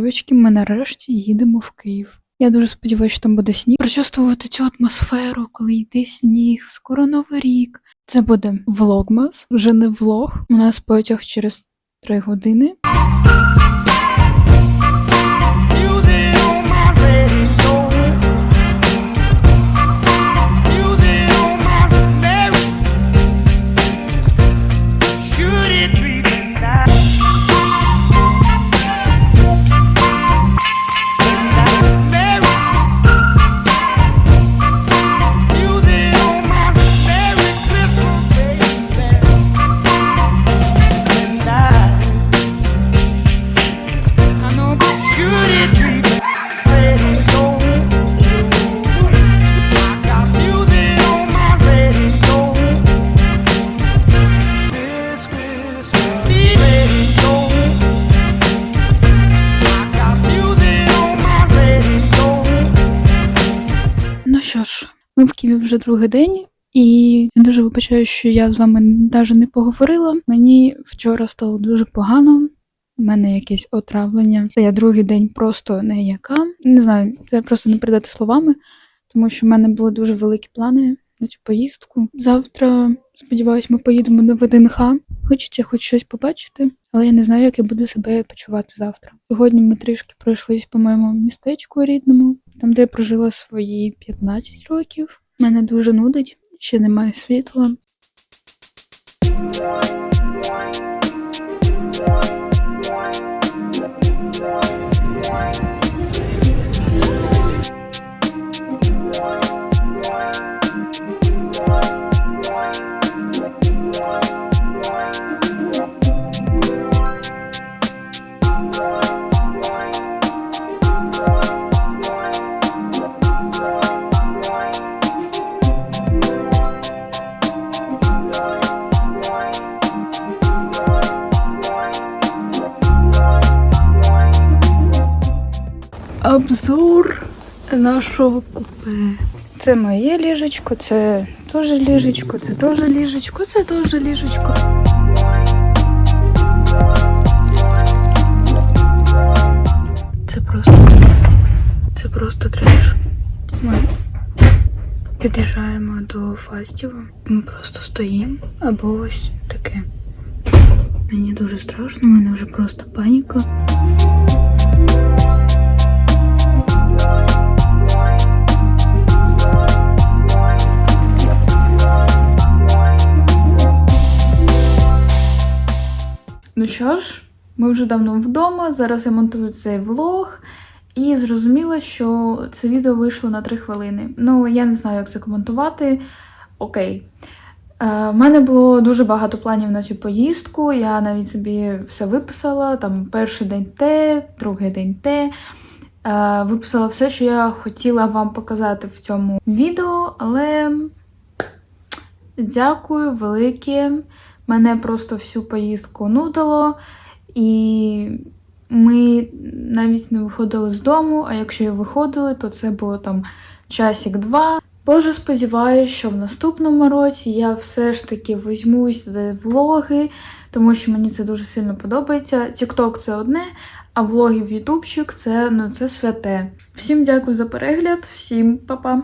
Дівчатки, ми нарешті їдемо в Київ. Я дуже сподіваюся, що там буде сніг. Прочувствувати цю атмосферу, коли йде сніг, скоро новий рік. Це буде влогмас, вже не влог. У нас потяг через три години. Ну що ж, ми в Києві вже другий день, і я дуже вибачаю, що я з вами навіть не поговорила. Мені вчора стало дуже погано. У мене якесь отравлення. Я другий день просто неяка. Не знаю, це просто не передати словами, тому що в мене були дуже великі плани на цю поїздку. Завтра, сподіваюсь, ми поїдемо на ВДНХ. Хочеться хоч щось побачити, але я не знаю, як я буду себе почувати завтра. Сьогодні ми трішки пройшлись по моєму містечку рідному, там, де я прожила свої 15 років. Мене дуже нудить, ще немає світла. Обзор нашого купе. Це моє ліжечко, це теж ліжечко, це теж ліжечко, це теж ліжечко. Це просто це просто треш. Ми під'їжджаємо до Фастіва. Ми просто стоїмо або ось таке. Мені дуже страшно, в мене вже просто паніка. Що ж, ми вже давно вдома. Зараз я монтую цей влог. І зрозуміла, що це відео вийшло на 3 хвилини. Ну, я не знаю, як це коментувати. Окей. Е, в мене було дуже багато планів на цю поїздку. Я навіть собі все виписала. Там перший день те, другий день те. Е, виписала все, що я хотіла вам показати в цьому відео, але дякую велике. Мене просто всю поїздку нудило, і ми навіть не виходили з дому, а якщо і виходили, то це було там часик-два. Боже, сподіваюся, що в наступному році я все ж таки візьмусь за влоги, тому що мені це дуже сильно подобається. TikTok це одне, а влоги в Ютубчик це, ну, це святе. Всім дякую за перегляд, всім па-па!